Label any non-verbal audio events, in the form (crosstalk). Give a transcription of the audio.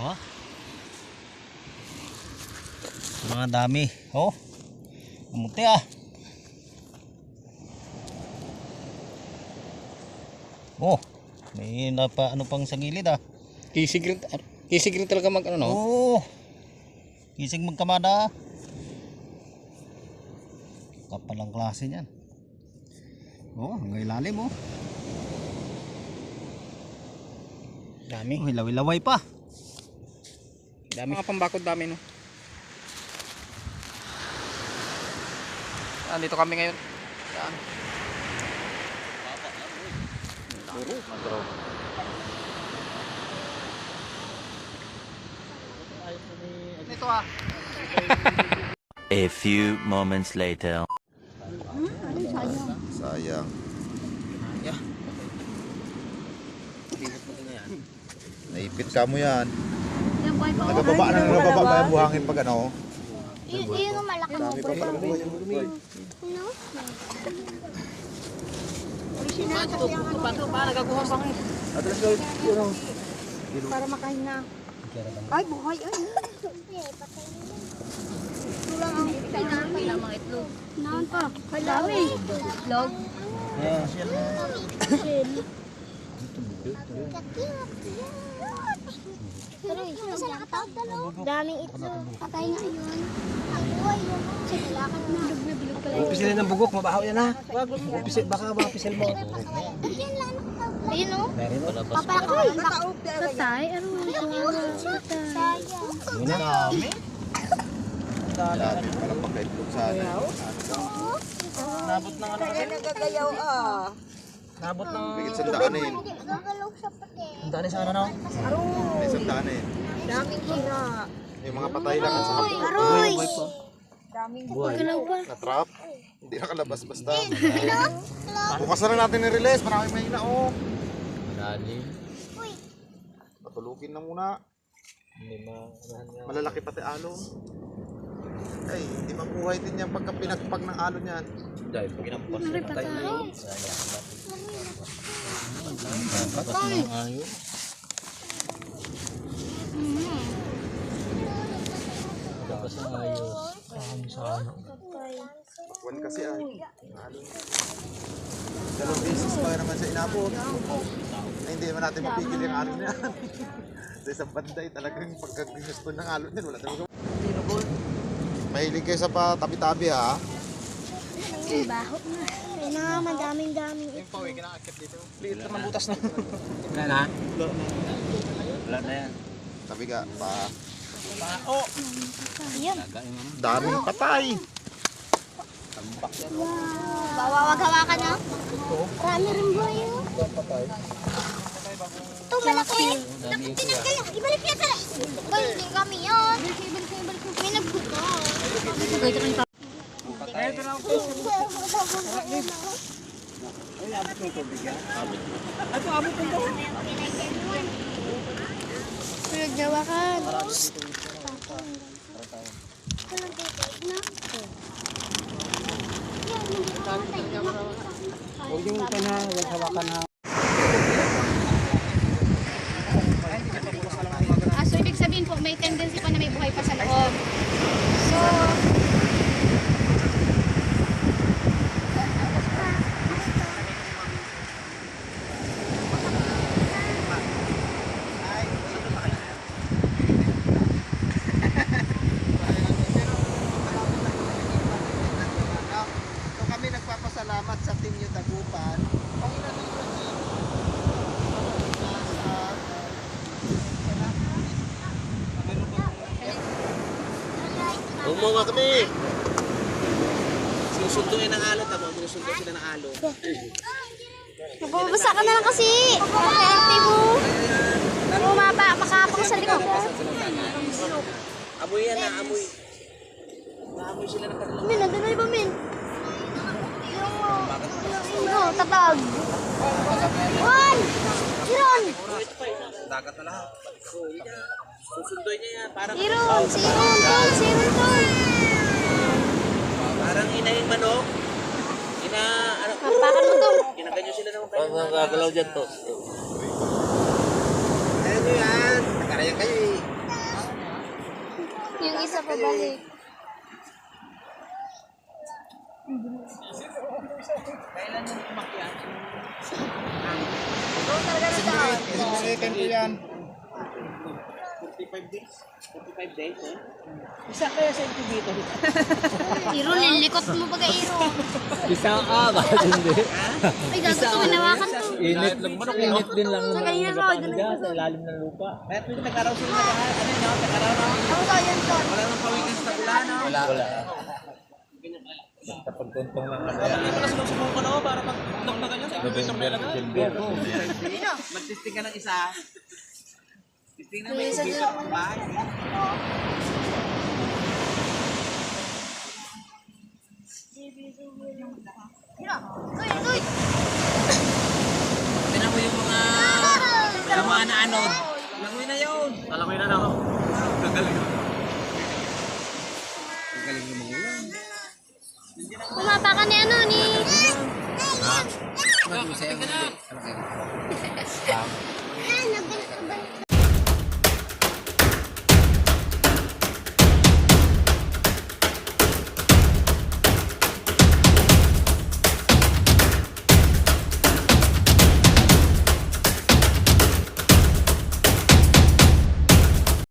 Oh. Mga dami. Oh. Umuti ah. Oh. May napa ano pang sa gilid ah. Kisig rin, kisig rin talaga mag ano no? Oo. Kisig magkamada. Kapalang klase niyan. Oh, hanggang ilalim oh. Dami. Oh, hilaw-hilaway pa. Dami. Mga pambakod dami no. Ah, dito kami ngayon. Yan. Ito ah. A few moments later. Sayang. Naipit ka mo yan. Buhay pa. Nagababa na nagababa ba yung buhangin pag ano? Yun, yun ang malaki mo. Pa. No? Para makahinga. Ay, buhay. Ay, Tulang ang ilang mga itlog. Naan pa. Ay, dami. Itlog. Yeah, Daming itlog. Patay na yun. Ang buhay yun. Sa nilakad na. Bilog na bilog pala. Pisilin ng bugok, mabahaw yan ha. Wag, pisil, baka mapisil mo. Ayun lang. Ayun o. Meron wala pa. Papalakawan. Patay? Ano? Sayang. Yun dami. Dami pala pakaitlog sa ano. Nabot ng ano kasi? Nagagayaw ah. Nabot ng... Bigit sa siya pati. Ang dali sa ano no? May isang daanin. Daming hira. Yung mga patay lang at saka Aroy! Daming Gagalaw pa. na trap. Hindi nakalabas basta. Bukas na lang natin i-release. Maraming mahina oh. Malalim. Patulugin na muna. Hindi niya. Malalaki pati alon. Ay, hindi mabuhay din yan pagka pinagpag ng alon yan. Dahil pag inampas na patay na yun. Ayun. Tapos ang ayos. Ang sana. Bakwan kasi ay. Alon. Dalawang beses pa naman siya inabot. Ay, hindi naman natin mapigil yung alon na yan. (laughs) Sa isang banda ay talagang pagkagusto ng alon yan. Wala talaga. Mahilig kayo sa pa tabi-tabi ha. Ay, baho na. Ay na, madaming daming ito. Liit naman butas (laughs) na. Wala na? Wala na yan. Tabi ka pa. Ayan. Daming patay. Bawawag-hawakan na. Marami rin buhay yun. Ito, malaki. Nakitinag kayo. Ibalik niya sa... Ay, hindi kami. Ibalik, ibalik, ibalik. May nagbuka. Pinagjawakan. Walang titig na. Huwag yung kana, huwag hawakan na. Ah, so ibig sabihin po, may tendency pa na may buhay pa sa loob. So, So kami nagpapasalamat sa Team New Tagupan. Umuha kami! Sinusunduin ng alon, tama? Sinusunduin sila ng alon. Nababasa ka na lang kasi. Active mo. Bumaba, makapang sa likod. Amoy yan na, amoy. Naamoy sila ng kanilang. Min, nandun na iba, Min. Yung, no, tatag. One! Siron! Dagat na lahat. Susundoy niya yan. Parang Sirol, sirol, tol, sirol. Parang ina manok. Ina, ano? Hapakan mo, tol. Ginaganyo sila ng ah, kayo. Ang gagalaw dyan, tol. Ayan nyo yan. Nakarayan kayo eh. Yung isa pa balik. Kailan mo umakyat? Ito talaga na daw. Kasi kan po yan. 45 days? 45 days, eh? Isa kaya sa ito dito? (laughs) Iro, lilikot mo baga Iro. Isang awa, (laughs) hindi. Ay, gagawin ko, nawakan to. Init. Init din eh. lang. Sa kanina ko, ganun ko. Sa ilalim ng lupa. Kaya tuwing nag-araw sila na kahit, ano yun, nag-araw na. Ako ba, yan to? Wala nang pawigan sa ulan, no? Wala. Wala. Kapag tuntong lang na kaya. Hindi ko na ako para pag-tuntong. Sa ito, ito, ito, ito, ito, ito, ito, ito, Tingnan mo yung dito bahay. Tuloy, tuloy! Tingnan mo yung mga... Yung mga naanod. Langoy na yun. Langoy na na ako. Gagaling. Gagaling yung mga yun. Pumapa ka ni ano ni... Ha? Ano? Ano? Ano? Ano? Ano? Ano?